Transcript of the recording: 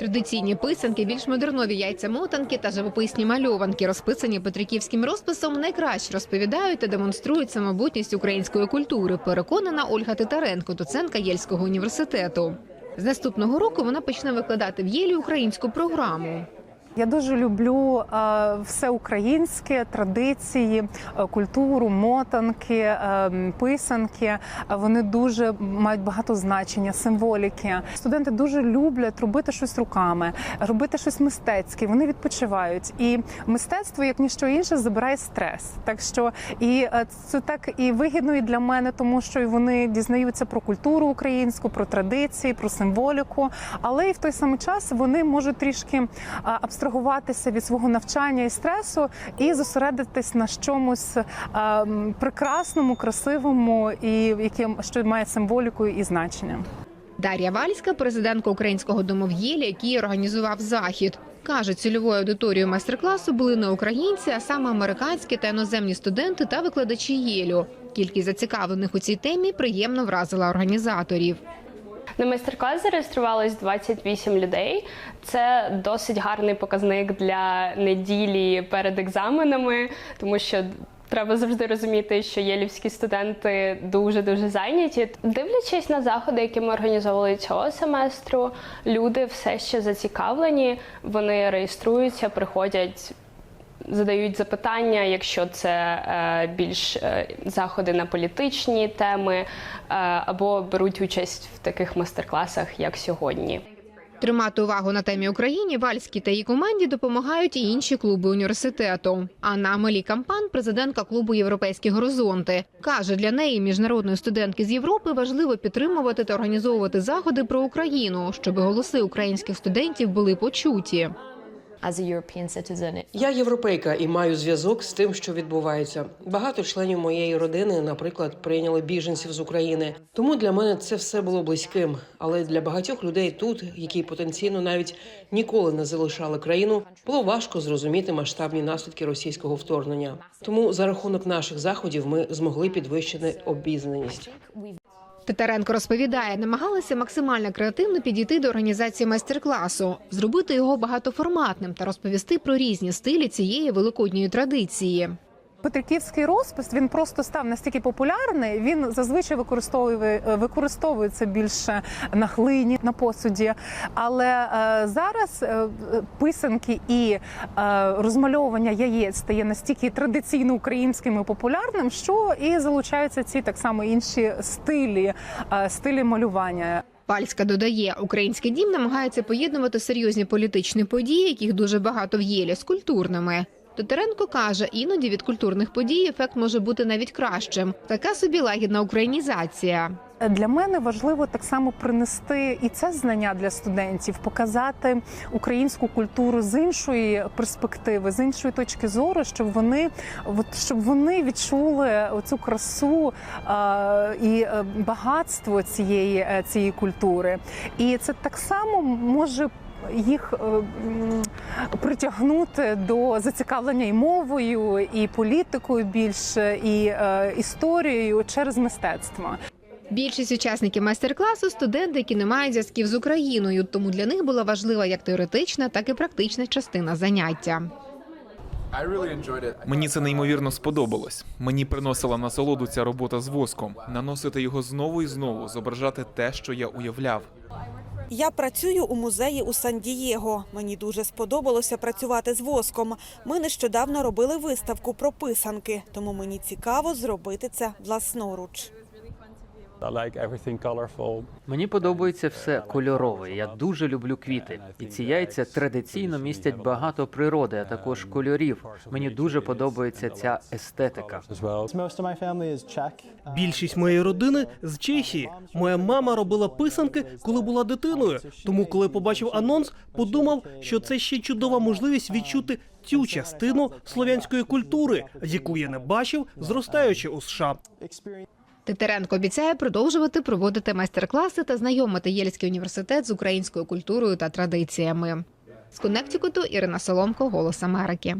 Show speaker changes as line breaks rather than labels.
Традиційні писанки, більш модернові яйця-мотанки та живописні мальованки, розписані петриківським розписом, найкраще розповідають та демонструють самобутність української культури. Переконана Ольга Титаренко, доцентка Єльського університету. З наступного року вона почне викладати в Єлі українську програму.
Я дуже люблю е, все українське, традиції, е, культуру, мотанки, е, писанки. Вони дуже мають багато значення, символіки. Студенти дуже люблять робити щось руками, робити щось мистецьке. Вони відпочивають. І мистецтво, як ніщо інше, забирає стрес. Так що і це так і вигідно і для мене, тому що вони дізнаються про культуру українську, про традиції, про символіку. Але і в той самий час вони можуть трішки а, абстрагуватися від свого навчання і стресу і зосередитись на чомусь а, прекрасному, красивому і яким що має символіку і значення.
Дар'я Вальська, президентка українського Єлі, який організував захід. Каже, цільовою аудиторією майстер-класу були не українці, а саме американські та іноземні студенти та викладачі Єлю. Кількість зацікавлених у цій темі приємно вразила організаторів.
На майстер-клас зареєструвалось 28 людей. Це досить гарний показник для неділі перед екзаменами, тому що. Треба завжди розуміти, що єлівські студенти дуже дуже зайняті. Дивлячись на заходи, які ми організовували цього семестру, люди все ще зацікавлені. Вони реєструються, приходять, задають запитання, якщо це е, більш е, заходи на політичні теми, е, або беруть участь в таких майстер-класах, як сьогодні.
Тримати увагу на темі Україні Вальській та її команді допомагають і інші клуби університету. Анна Амелі Кампан, президентка клубу Європейські горизонти, каже, для неї міжнародної студентки з Європи важливо підтримувати та організовувати заходи про Україну, щоб голоси українських студентів були почуті.
As a European citizen.
Я європейка і маю зв'язок з тим, що відбувається. Багато членів моєї родини, наприклад, прийняли біженців з України. Тому для мене це все було близьким. Але для багатьох людей тут, які потенційно навіть ніколи не залишали країну, було важко зрозуміти масштабні наслідки російського вторгнення. Тому за рахунок наших заходів ми змогли підвищити обізнаність.
Титаренко розповідає, намагалися максимально креативно підійти до організації майстер-класу, зробити його багатоформатним та розповісти про різні стилі цієї великодньої традиції.
Петриківський розпис він просто став настільки популярний. Він зазвичай використовує використовується більше на глині, на посуді. Але е, зараз е, писанки і е, розмальовування яєць стає настільки традиційно українським і популярним, що і залучаються ці так само інші стилі, е, стилі малювання.
Пальська додає, український дім намагається поєднувати серйозні політичні події, яких дуже багато в Єлі, з культурними. Титаренко каже, іноді від культурних подій ефект може бути навіть кращим. Така собі лагідна українізація.
Для мене важливо так само принести і це знання для студентів, показати українську культуру з іншої перспективи, з іншої точки зору, щоб вони от, щоб вони відчули оцю красу е, і багатство цієї, е, цієї культури. І це так само може. Їх е, притягнути до зацікавлення і мовою, і політикою більше, і е, історією через мистецтво.
Більшість учасників майстер-класу студенти, які не мають зв'язків з Україною, тому для них була важлива як теоретична, так і практична частина заняття.
Мені це неймовірно сподобалось. Мені приносила насолоду ця робота з воском, наносити його знову і знову, зображати те, що я уявляв.
Я працюю у музеї у Сан-Дієго. Мені дуже сподобалося працювати з воском. Ми нещодавно робили виставку про писанки, тому мені цікаво зробити це власноруч.
Мені подобається все кольорове. Я дуже люблю квіти. І ці яйця традиційно містять багато природи, а також кольорів. Мені дуже подобається ця естетика.
Uh,
Більшість моєї родини з Чехії. Моя мама робила писанки, коли була дитиною. Тому, коли побачив анонс, подумав, що це ще чудова можливість відчути цю частину слов'янської культури, яку я не бачив, зростаючи у США.
Титаренко обіцяє продовжувати проводити майстер-класи та знайомити Єльський університет з українською культурою та традиціями. З Коннектикуту Ірина Соломко, Голос Америки.